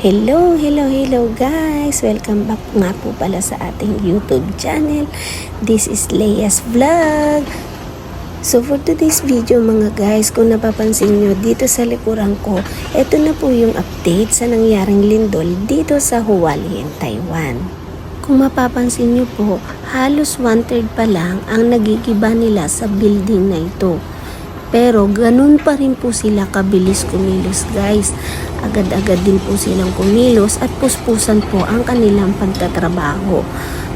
Hello, hello, hello guys! Welcome back nga po pala sa ating YouTube channel. This is Leia's Vlog. So for today's video mga guys, kung napapansin nyo dito sa likuran ko, ito na po yung update sa nangyaring lindol dito sa Hualien, Taiwan. Kung mapapansin nyo po, halos one-third pa lang ang nagigiba nila sa building na ito. Pero ganun pa rin po sila kabilis kumilos guys. Agad-agad din po silang kumilos at puspusan po ang kanilang pagtatrabaho.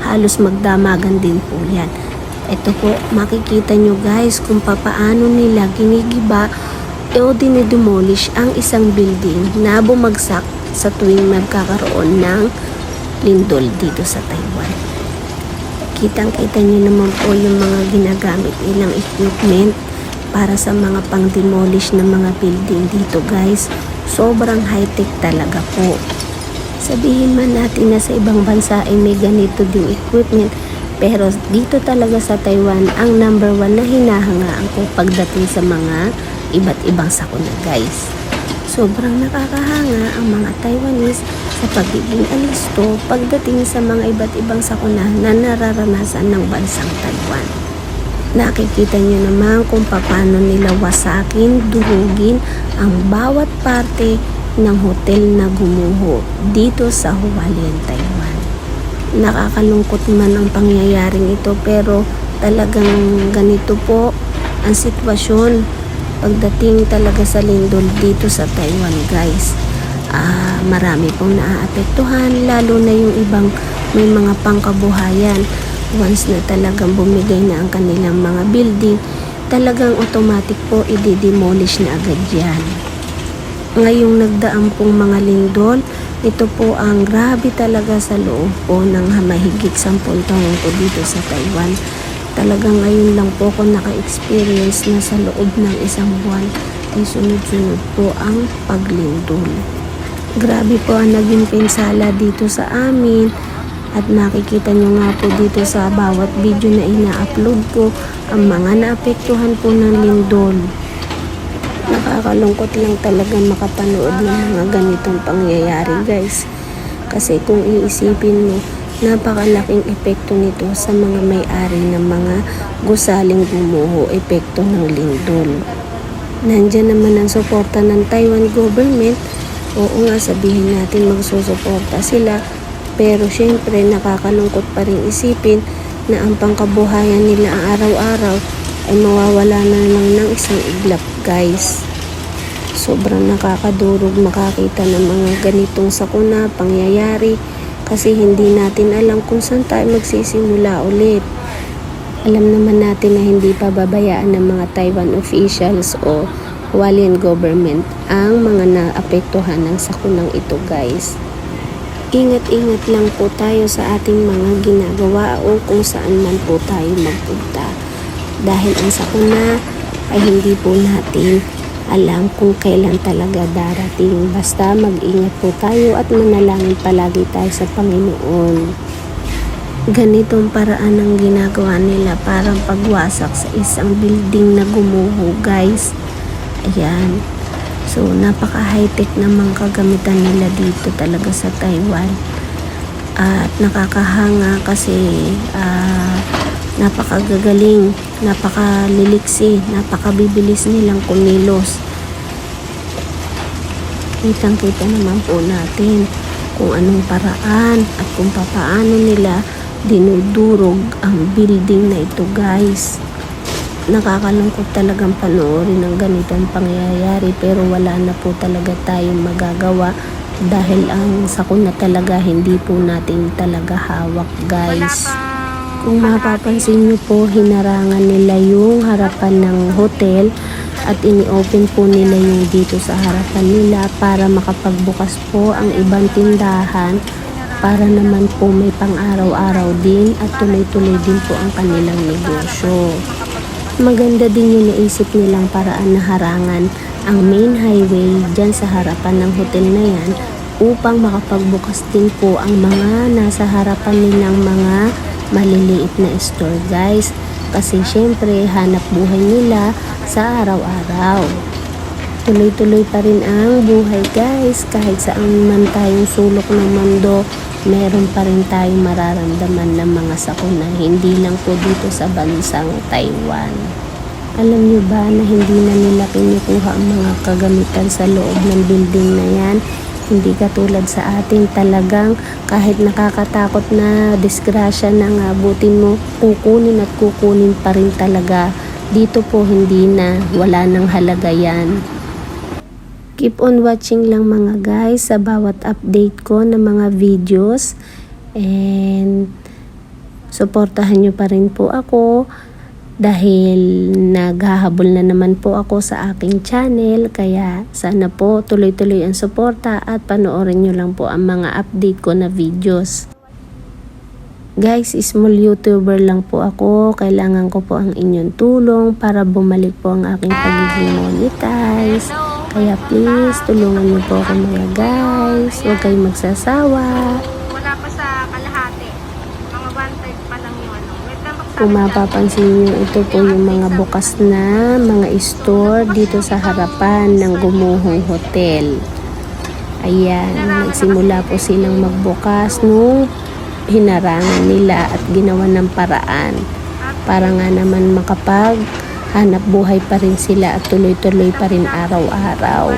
Halos magdamagan din po yan. Ito po, makikita nyo guys kung papaano nila ginigiba o dinidemolish ang isang building na bumagsak sa tuwing magkakaroon ng lindol dito sa Taiwan. Kitang-kita nyo naman po yung mga ginagamit nilang equipment para sa mga pang-demolish ng mga building dito guys. Sobrang high-tech talaga po. Sabihin man natin na sa ibang bansa ay may ganito ding equipment pero dito talaga sa Taiwan ang number one na hinahangaan ko pagdating sa mga iba't ibang sakuna guys. Sobrang nakakahanga ang mga Taiwanese sa pagiging alisto pagdating sa mga iba't ibang sakuna na nararanasan ng bansang Taiwan. Nakikita niyo naman kung paano nila wasakin, durugin ang bawat parte ng hotel na gumuho dito sa Hualien, Taiwan. Nakakalungkot man ang pangyayaring ito pero talagang ganito po ang sitwasyon pagdating talaga sa lindol dito sa Taiwan guys. Ah, marami pong naaapektuhan lalo na yung ibang may mga pangkabuhayan once na talagang bumigay na ang kanilang mga building, talagang automatic po i-demolish na agad yan. Ngayong nagdaan pong mga lindol, ito po ang grabe talaga sa loob po ng mahigit 10 taon ko dito sa Taiwan. Talagang ngayon lang po ako naka-experience na sa loob ng isang buwan ay sunod-sunod po ang paglindol. Grabe po ang naging pinsala dito sa amin at nakikita nyo nga po dito sa bawat video na ina-upload ko ang mga naapektuhan po ng lindol. Nakakalungkot lang talaga makapanood ng mga ganitong pangyayari guys. Kasi kung iisipin mo, napakalaking epekto nito sa mga may-ari ng mga gusaling gumuho epekto ng lindol. Nandyan naman ang suporta ng Taiwan government. Oo nga sabihin natin magsusuporta sila pero syempre nakakalungkot pa rin isipin na ang pangkabuhayan nila araw-araw ay mawawala na lang ng isang iglap guys. Sobrang nakakadurog makakita ng mga ganitong sakuna, pangyayari kasi hindi natin alam kung saan tayo magsisimula ulit. Alam naman natin na hindi pa babayaan ng mga Taiwan officials o Hualien government ang mga naapektuhan ng sakunang ito guys. Ingat-ingat lang po tayo sa ating mga ginagawa o kung saan man po tayo magpunta. Dahil ang sakuna ay hindi po natin alam kung kailan talaga darating. Basta mag-ingat po tayo at manalangin palagi tayo sa Panginoon. Ganitong paraan ang ginagawa nila parang pagwasak sa isang building na gumuho guys. Ayan. So, napaka-high-tech naman kagamitan nila dito talaga sa Taiwan. At nakakahanga kasi uh, napakagagaling, napakaliliksi, napakabibilis nilang kumilos. Kitang-kita naman po natin kung anong paraan at kung papaano nila dinudurog ang building na ito guys nakakalungkot talagang panoorin ng ganitong pangyayari pero wala na po talaga tayong magagawa dahil ang sakuna talaga hindi po natin talaga hawak guys. Kung mapapansin nyo po, hinarangan nila yung harapan ng hotel at ini-open po nila yung dito sa harapan nila para makapagbukas po ang ibang tindahan para naman po may pang-araw-araw din at tuloy-tuloy din po ang kanilang negosyo. Maganda din yung naisip nilang paraan na harangan ang main highway dyan sa harapan ng hotel na yan upang makapagbukas din po ang mga nasa harapan nilang mga maliliit na store guys kasi syempre hanap buhay nila sa araw-araw. Tuloy-tuloy pa rin ang buhay guys. Kahit saan man tayong sulok ng mundo, meron pa rin tayong mararamdaman ng mga sakuna. Hindi lang po dito sa bansang Taiwan. Alam niyo ba na hindi na nila kinukuha ang mga kagamitan sa loob ng building na yan? Hindi katulad sa atin talagang kahit nakakatakot na disgrasya na nga abutin mo, kukunin at kukunin pa rin talaga. Dito po hindi na, wala nang halaga yan. Keep on watching lang mga guys sa bawat update ko ng mga videos. And suportahan nyo pa rin po ako dahil naghahabol na naman po ako sa aking channel. Kaya sana po tuloy-tuloy ang suporta at panoorin nyo lang po ang mga update ko na videos. Guys, small YouTuber lang po ako. Kailangan ko po ang inyong tulong para bumalik po ang aking pagiging monetize. Kaya please, tulungan niyo po ako mga guys. Huwag kayong magsasawa. Wala pa sa kalahati. Mga one third pa lang baksakin Kung mapapansin niyo, ito po yung mga bukas na mga store dito sa harapan ng Gumuhong Hotel. Ayan, nagsimula po silang magbukas nung hinarangan nila at ginawa ng paraan para nga naman makapag hanap buhay pa rin sila at tuloy-tuloy pa rin araw-araw.